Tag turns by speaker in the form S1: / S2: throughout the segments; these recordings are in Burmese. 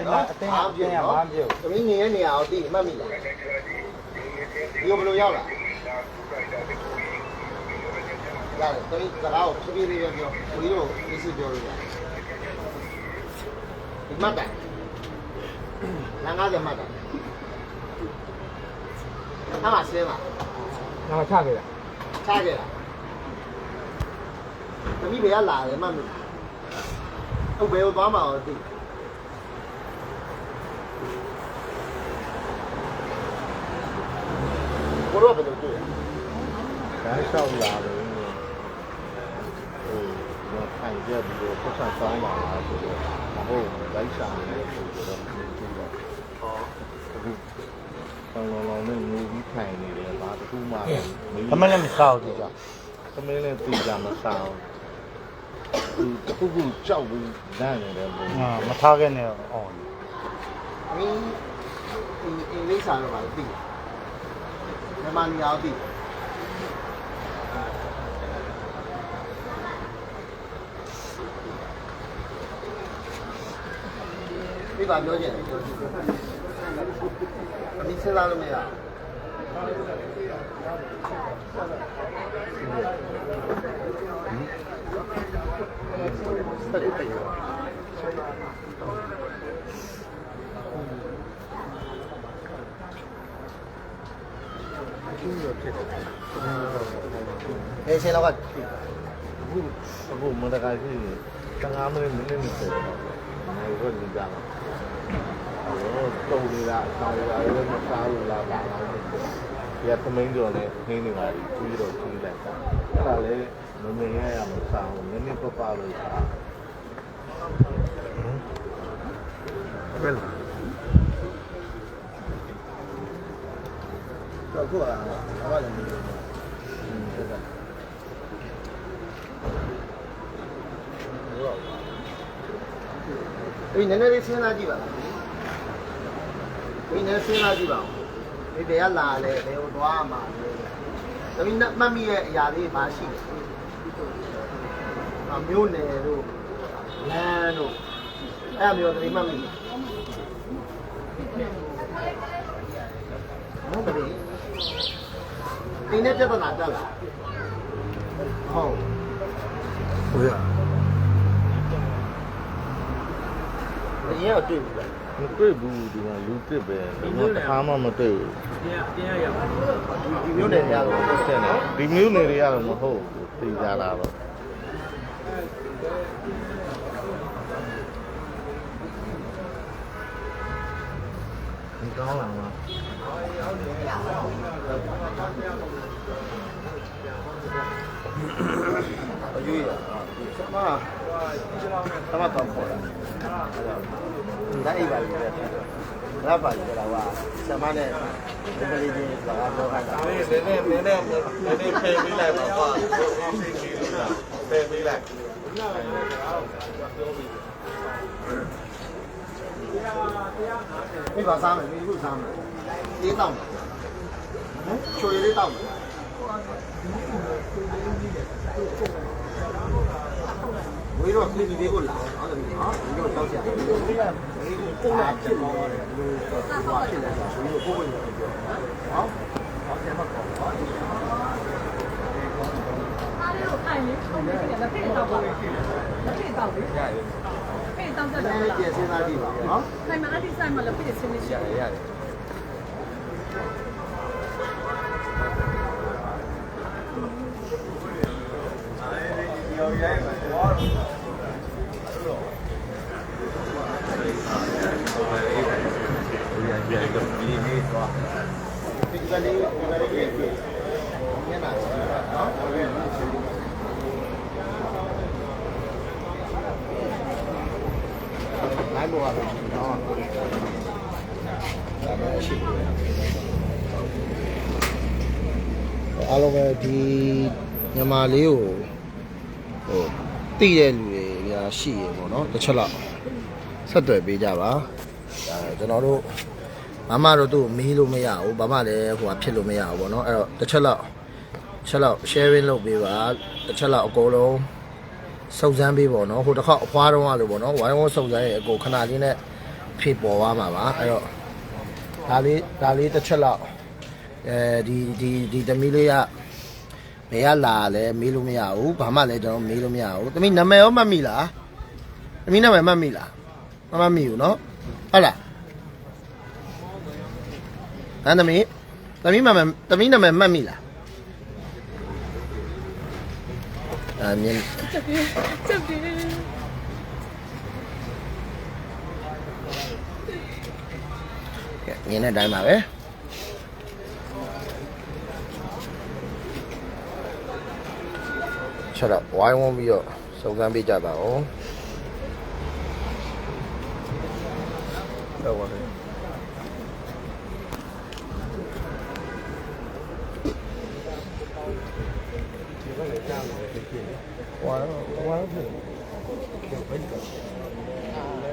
S1: ဒီမှာအတင်းကအတင်းကဘာမှမပြုတ်
S2: တမီးနေရနေအောင်သိမှတ်မိလားဒီဘယ်လိုရောက်လာရတယ်တမီးစကားကိုဖြည်းဖြည်းလေးပြောကိုကြီးတို့သိစီပြောလို့ရတယ်ဒီမှတ်တယ်လမ်း90မှတ်တယ်အားမဆင်းလား
S1: နောက်ချခဲ့တာ
S2: ချခဲ့တာသမီးဘယ်ကလာလဲမှမသိဟုတ်ဘယ်ကိုသွားမှာတော့သိ ကိုတော့ဘယ်လိုတွေ့လဲ
S3: ဒါလျှောက်လာတယ်ဟိုတော့ထိုင်ပြပြီးတော့ပတ်စံဆောင်းလာတာဆိုတော့မဟုတ်လိုက်ရှာနေတယ်ဆိုတော့မသိဘူးတော့
S2: ဟော
S3: အခုဆောင်းလောင်လောင်နဲ့ငူပြီးထိုင်နေတယ်ဘာတစ်ခုမှ
S1: သမလည်းမစားဘူးကြာ
S3: သမင်းနဲ့သိကြမစားဘူးသူတစ်ခုခုကြောက်ပြီးလန့်နေတယ်ဘု
S1: အာမထားခဲ့နဲ့အော်
S2: မင်းဒီအင်္ဂလိပ်စာတော့ပါသိတယ် မြန်မာနေရာသိတယ်ဒီပါပြောချင်တယ်ပြောချင်တယ် ဒီစဉ်းစားလို့မရဘူးတက်တက်တက်အဲဆယ်လောက်က
S3: အခုအခုမတကာရှိ15မိနစ်မိနစ်20တော့ဟိုကညကြမှာဟိုတုံနေတာအစားရလည်းမစားဘူးလားပါလားဒီကသမင်းကျော်နဲ့ခင်းနေပါပြီပြီးတော့ကြီးလိုက်တာအဲ့ဒါလေမမင်းရရမစားဘူးနည်းနည်းပပလို့စား
S1: ဘယ်လို
S2: တော့ခုကဘာမှလည်းမလုပ်ဘူးဟုတ်ကဲ့အေးနည်းနည်းလေးစဉ်းစားကြည့်ပါလားဒီနည်းစဉ်းစားကြည့်ပါဦးဒီဘယ်ကလာလဲဘယ်ကိုသွားမှာလဲသမီးမှတ်မိရဲ့အရာလေးပါရှိတယ်အမျိုးနယ်တို့လမ်းတို့အဲ့မျိုးသမီးမှတ်မိဟုတ်တယ် ဒီနေ့ပြဿနာတက်လာဟုတ်
S1: ဟုတ်ရ
S2: အရင်ကတွေ့ဘူးလား
S3: မတွေ့ဘူးဒီမှာလူတစ်ပဲဒီမှာတစ်ခါမှမတွေ့ဘူး
S2: ဒီမျိုးနယ်များတော့
S3: ဆက်နေဒီမျိုးနေတွေကတော့မဟုတ်ဘူးသိကြတာတော့
S1: ဒီကောင်းလာမှာ
S2: အယူရဆမဆမတော့ပေါ်လာဒါအိပ်ပါလေရပါလေတော့ဟာဆမနဲ့ဒီကလေးချင်းစကားပြောခိုင်းတာ
S3: နည်းနည်းနည်းနည်းနည်းနည်းဖယ်ပေးလိုက်ပါကွာဖယ်ပေးလိုက်
S2: မိပါစားမယ်မိခုစားမယ်အေးတောင်းမယ်ဟမ်ချိုရည်လေးတောင်းမယ်ဝေးတော့ပြည်ပြည်လေးကိုလာဟုတ်တယ်နော်ဒီတော့တောက်ကြတယ်ဒီကပုံလာဖြစ်သွားတယ်လူဟိုဖြစ်လာဆိုပြီးကိုကိုကိုပြောနော်ဟောတယ်မကောဟော
S4: အားလေးကိုခိုင်နေပုံနေတယ်လက်ဖိတ်တောက်ပါလက်ဖိတ်တောက်လေရ တယ်ဖိတ်တောက်တတ်တယ်
S2: နည်းနည်း
S4: လား
S2: ကျေစဉ်းစားကြည့်ပါနော်
S4: ခိုင်မအတိဆိုင်မှာလက်ဖိတ်ဆင်းနေရှိတယ်ရတယ်
S2: ဒီကလေးဒီကလေးရဲ့ပြည့်ညနာနော်နိုင်ဘောပါနော်ဒါမှရှိတယ် အားလုံးပဲဒီမြန်မာလေးကိုဟိုတည်တဲ့လူတွေကရှိရေပေါ့နော်တစ်ချက်လောက်ဆက်သွယ်ပေးကြပါအဲကျွန်တော်တို့ဘာမှတော့သူ့ကိုမေးလို့မရဘူးဘာမှလည်းဟိုဟာဖြစ်လို့မရဘူးပေါ့နော်အဲ့တော့တစ်ချက်လောက်တစ်ချက်လောက် sharing လုပ်ပေးပါတစ်ချက်လောက်အကုန်လုံးစုံစမ်းပေးပေါ့နော်ဟိုတစ်ခေါက်အဖွားတော့လို့ပေါ့နော်ဝိုင်းဝန်းစုံစမ်းရင်အကုန်ခဏလေးနဲ့ဖြစ်ပေါ်သွားမှာပါအဲ့တော့ဒါလေးဒါလေးတစ်ချက်လောက် အဲဒီဒီဒီသမီးလေးကဘယ်ကလာလဲမေးလို့မရဘူးဘာမှလည်းကျွန်တော်မေးလို့မရဘူးသမီးနာမည်ရောမှတ်မိလားသမီးနာမည်မှတ်မိလားမမှတ်မိဘူးเนาะဟုတ်လားဟမ်သမီးသမီးနာမည်သမီးနာမည်မှတ်မိလားအာမြင်
S4: ချက်ပြီးချ
S2: က်ပြီးမြင်တဲ့အတိုင်းပါပဲ ချက်တော့ဝိုင်းဝန်းပြီးတော့စုံစမ်းပေးကြပါဦး
S1: တော့ပါတယ်
S2: ဝိုင်းဝိုင်းဖြစ်ဘယ်နားလဲ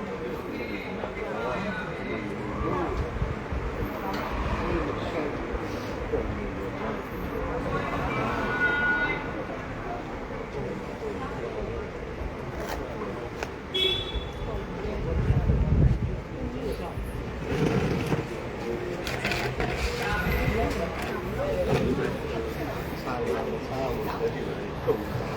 S2: စီ
S1: နေ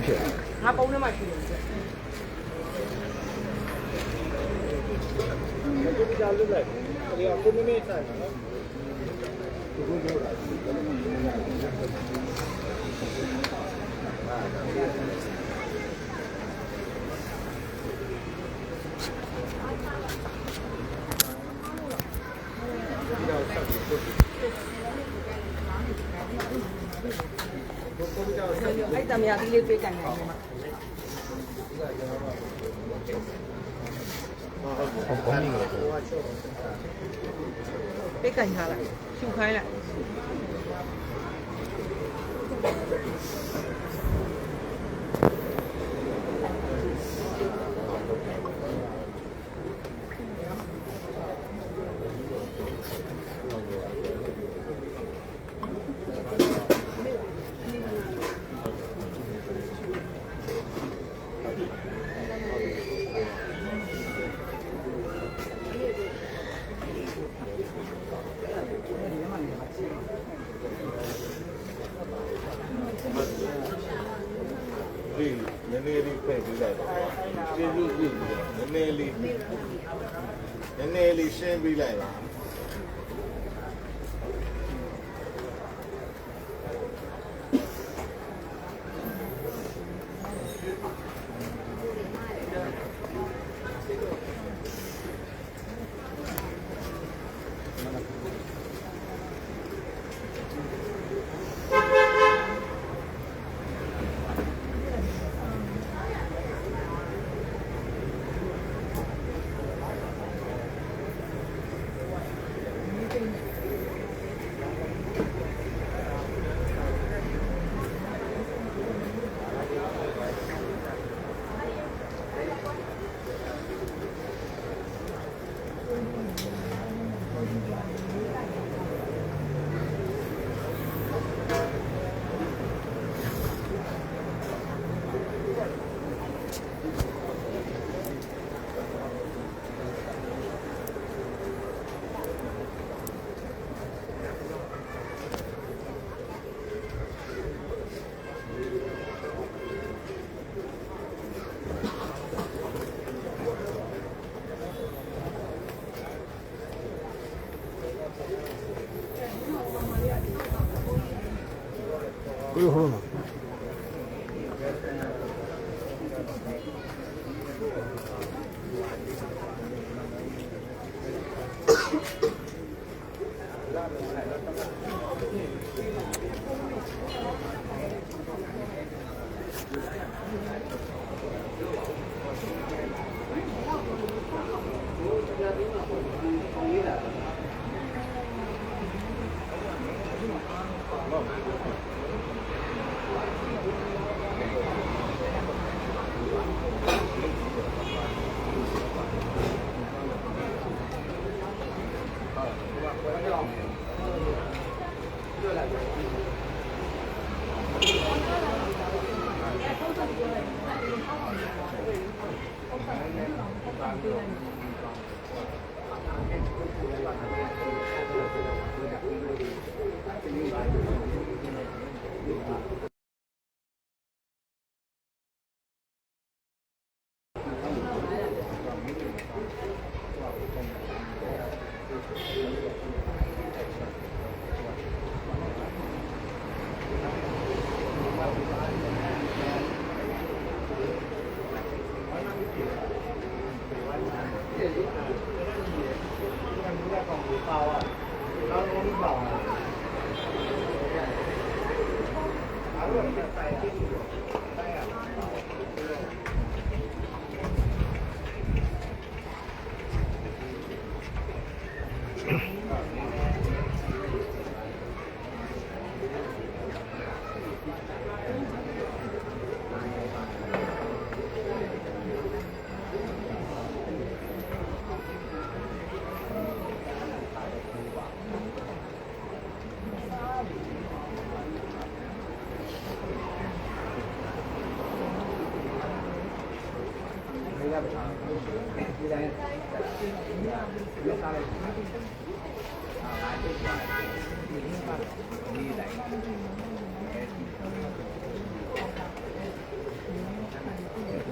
S2: အဲလုံးဖြစ်
S5: ငါပုံထဲမှာရှိတယ် အဲ့တ မယာကြီးလေးပေးကန်နေတယ်မှာ
S2: ဟုတ်ကောင်းနေတယ်
S5: ပေးကန်ထားလိုက်ရှုခိုင်းလိုက်
S3: ည်းနည်းလေးဖက်ပြီးလိုက်တော့ကျေးဇူးပြုပြီးတော့နည်းနည်းလေးနည်းနည်းလေးရှင်းပြီးလိုက်ပါ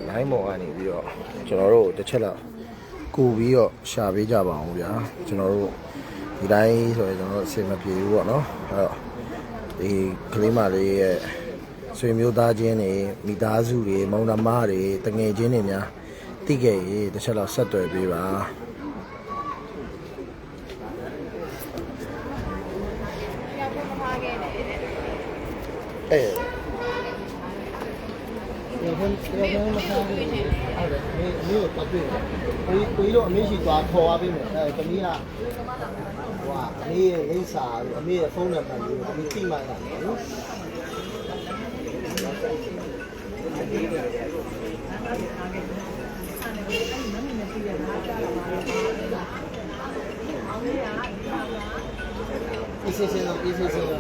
S1: လိုင်းမော်ကနေပြီးတော့ကျွန်တော်တို့တစ်ချက်လောက်ကူပြီးတော့ရှာပေးကြပါအောင်ဗျာကျွန်တော်တို့ဒီတိုင်းဆိုရင်ကျွန်တော်တို့အဆင်မပြေဘူးပေါ့နော်အဲ့တော့ဒီကလေးမလေးရဲ့ဆွေမျိုးသားချင်းတွေမိသားစုတွေမောင်နှမတွေတငယ်ချင်းတွေများ တိခဲ့ရေတစ်ချက်လောက်ဆက်သွယ်ပေးပါ
S2: အဲရဟန်းရဟန်းမခံဘူးဟုတ်တယ်မင်းမင်းကိုပတ်တွေ့တယ်ကိုကြီးကိုကြီးတို့အမေရှိသွားခေါ်သွားပေးမယ်အဲတမီးကဟိုကအမေရဲ့လိမ့်စာအမေရဲ့ဖုန်းနံပါတ်လေးကိုအမေသိမှရတယ်နော် အေးဆေးဆေးတော့အေးဆေးဆေးတော့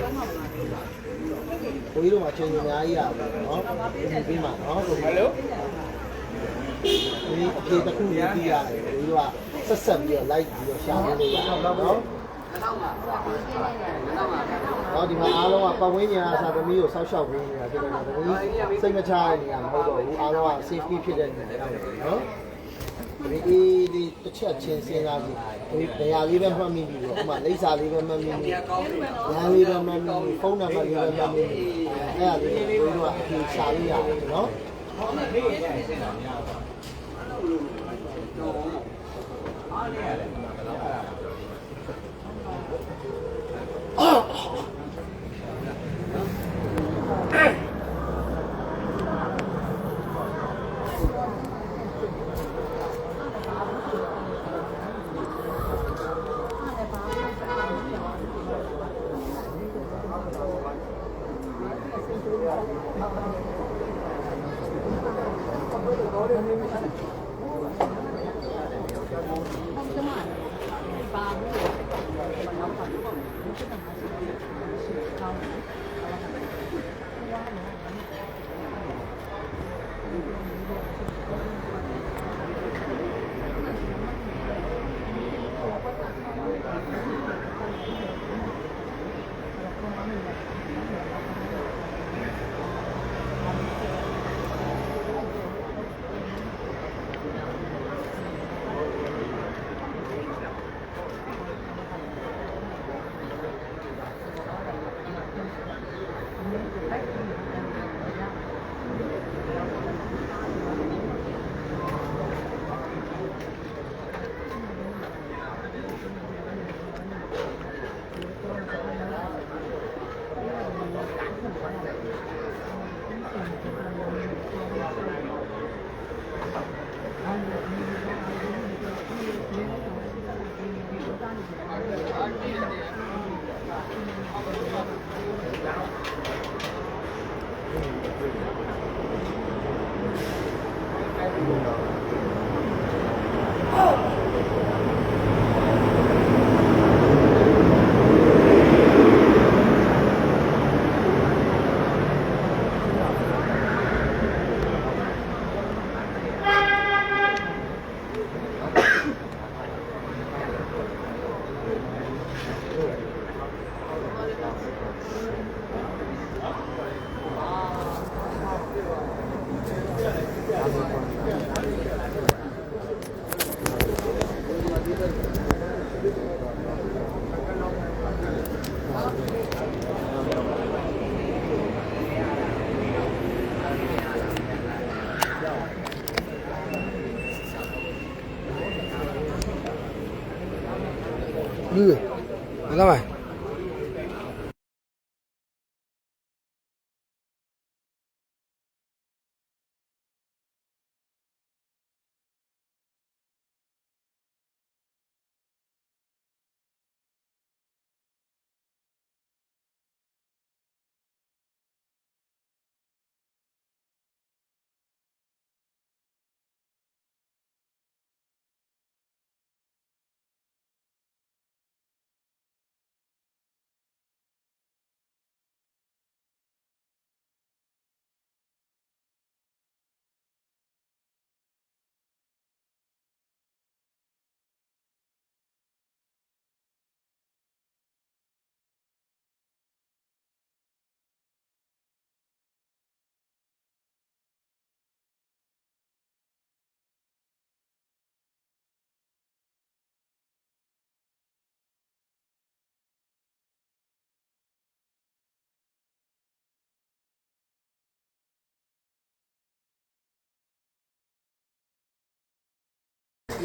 S2: ကိုကြီးတို့မှာချင်းအများကြီးရပါတော့နော်ဒီပြီးမှာနော်ဟယ်လိုဒီအပြေတစ်ခုနေပြီးရတယ်ကိုကြီးကဆက်ဆက်ပြီးတော့ live ပြီးတော့ရှာပေးလို့ရတော့နော်တော့ဒီမှာအားလုံးကပတ်ဝန်းကျင်အစားသမီးကိုစောက်ရှောက်ပေးနေတာဖြစ်တယ်နော်။ဒါကစိတ်မချရတဲ့နေရာမဟုတ်တော့ဘူး။အားလုံးက safety ဖြစ်တဲ့နေရာပဲနော်။ ဒီအေးဒီတစ်ချက်ချင်းစဉ်းစားကြည့်။ဒီနေရာလေးပဲမှတ်မိပြီပေါ့။ဥပမာလိပ်စာလေးပဲမှတ်မိပြီ။ညာလေးပဲမှတ်မိပြီ။ဖုန်းနံပါတ်လေးပဲမှတ်မိပြီ။အဲ့ဒါလေးကိုတို့ကအဖြေရှာလို့ရတယ်နော်။
S1: လူ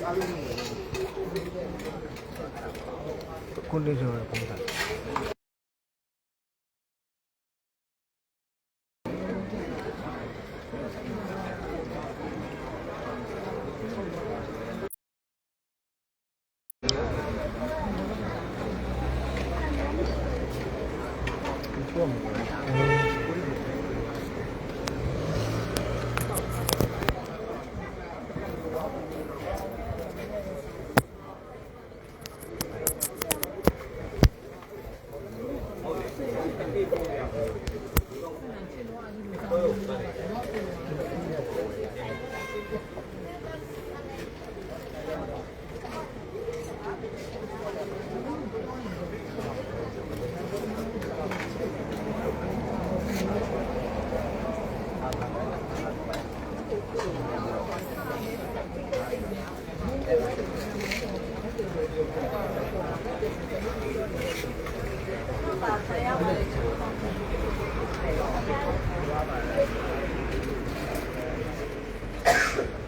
S2: ကွန်ဒီဆိုရပုံစံ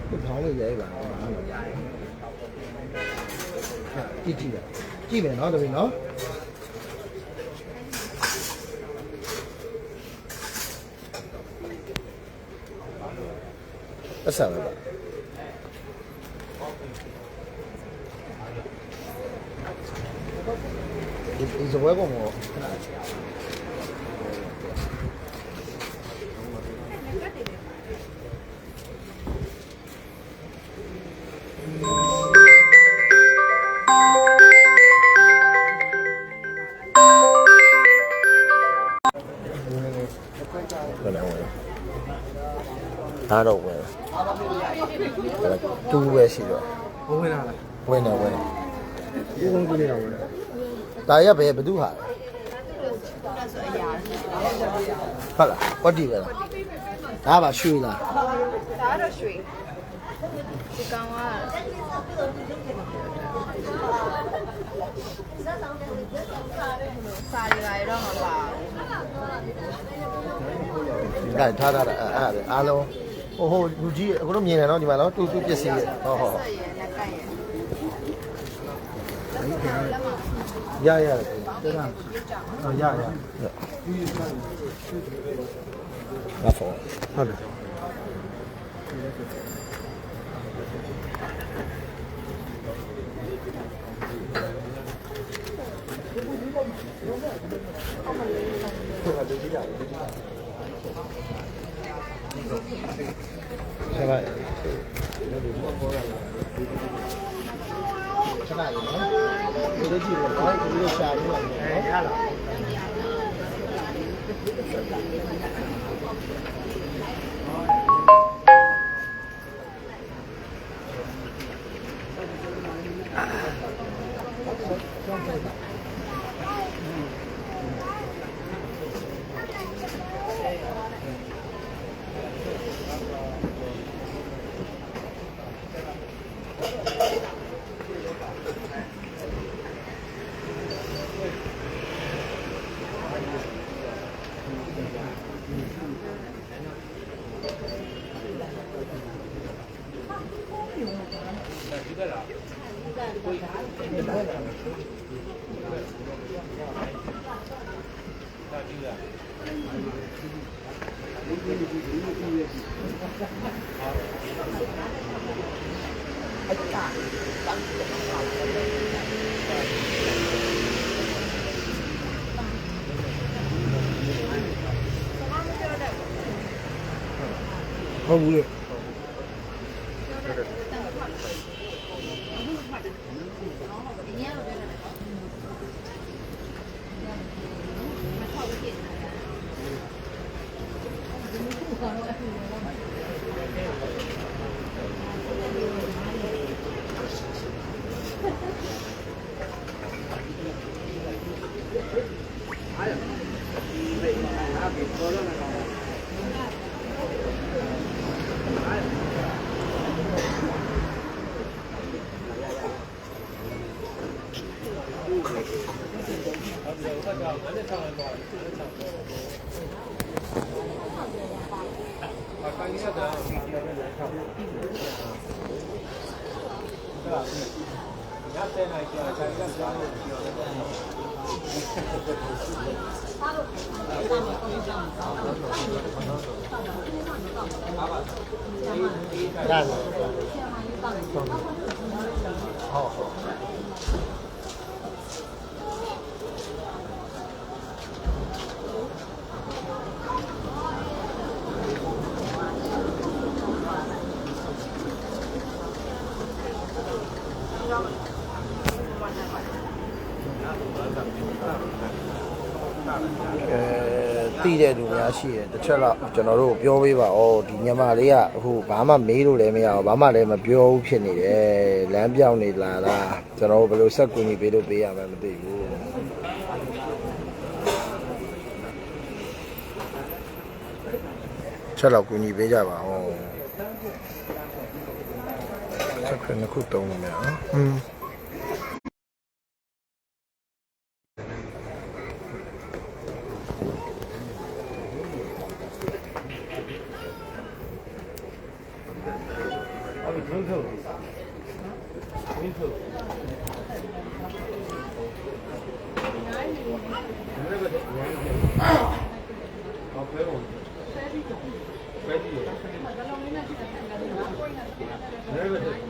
S2: ဒီခေါင်းလေးရိုက်ပါကြည့်ကြည့် ပါကြည့်မယ်နော်တပည့်နော်အဆာပဲပါဒီဒီဇဝဲပုံကိုဘယ် ဒါတော့ဝင်တူပဲရှိတော့
S1: ဘုံဝင်လာလား
S2: ဝင်တော့ဝင်
S1: ဒီကုန်းကြီးလေးတော့ဝင်လာ
S2: ဒါရဘယ်ဘသူဟာဟုတ်လားကွက်တီပဲလားဒါပါရွှေလား
S5: ဒါကတော့ရွှေဒီကောင်ကစာရီပါရတော့မပါဘူး
S2: ဒါထားထားတာအဲ့အဲ့ဒါအားလုံး ဟိုဟိုလူကြီးအခုတော့မြင်တယ်နော်ဒီမှာနော်တူတူပစ္စည်းဟောဟော
S5: ဆက်ရလက်ကရ
S2: ရရတယ်
S1: တဲ့ကအော်ရရ
S2: ငါဖုန်း
S1: ဟုတ်တယ်
S2: ဆက်လိုက် ဆက်လိုက်နော်ဒီလိုကြည့်ပါတော့ဒီလိုရှာပြီးတော့နော်
S1: ရလား
S2: ဟုတ်
S6: တ
S2: ည်တဲ့လူများရှိတယ်တစ်ချက်တော့ကျွန်တော်တို့ပြောပေးပါဦးဒီညမလေးကအခုဘာမှမေးလို့လည်းမရဘူးဘာမှလည်းမပြောဘူးဖြစ်နေတယ်လမ်းပြောင်းနေလာတာကျွန်တော်တို့ဘယ်လိုဆက်ကူညီပေးလို့ပေးရမှန်းမသိဘူးချက်တော့ကူညီပေးကြပါဦးချက်ခွန်းတစ်ခုတုံးနေမယ်နော်อืม Thank you.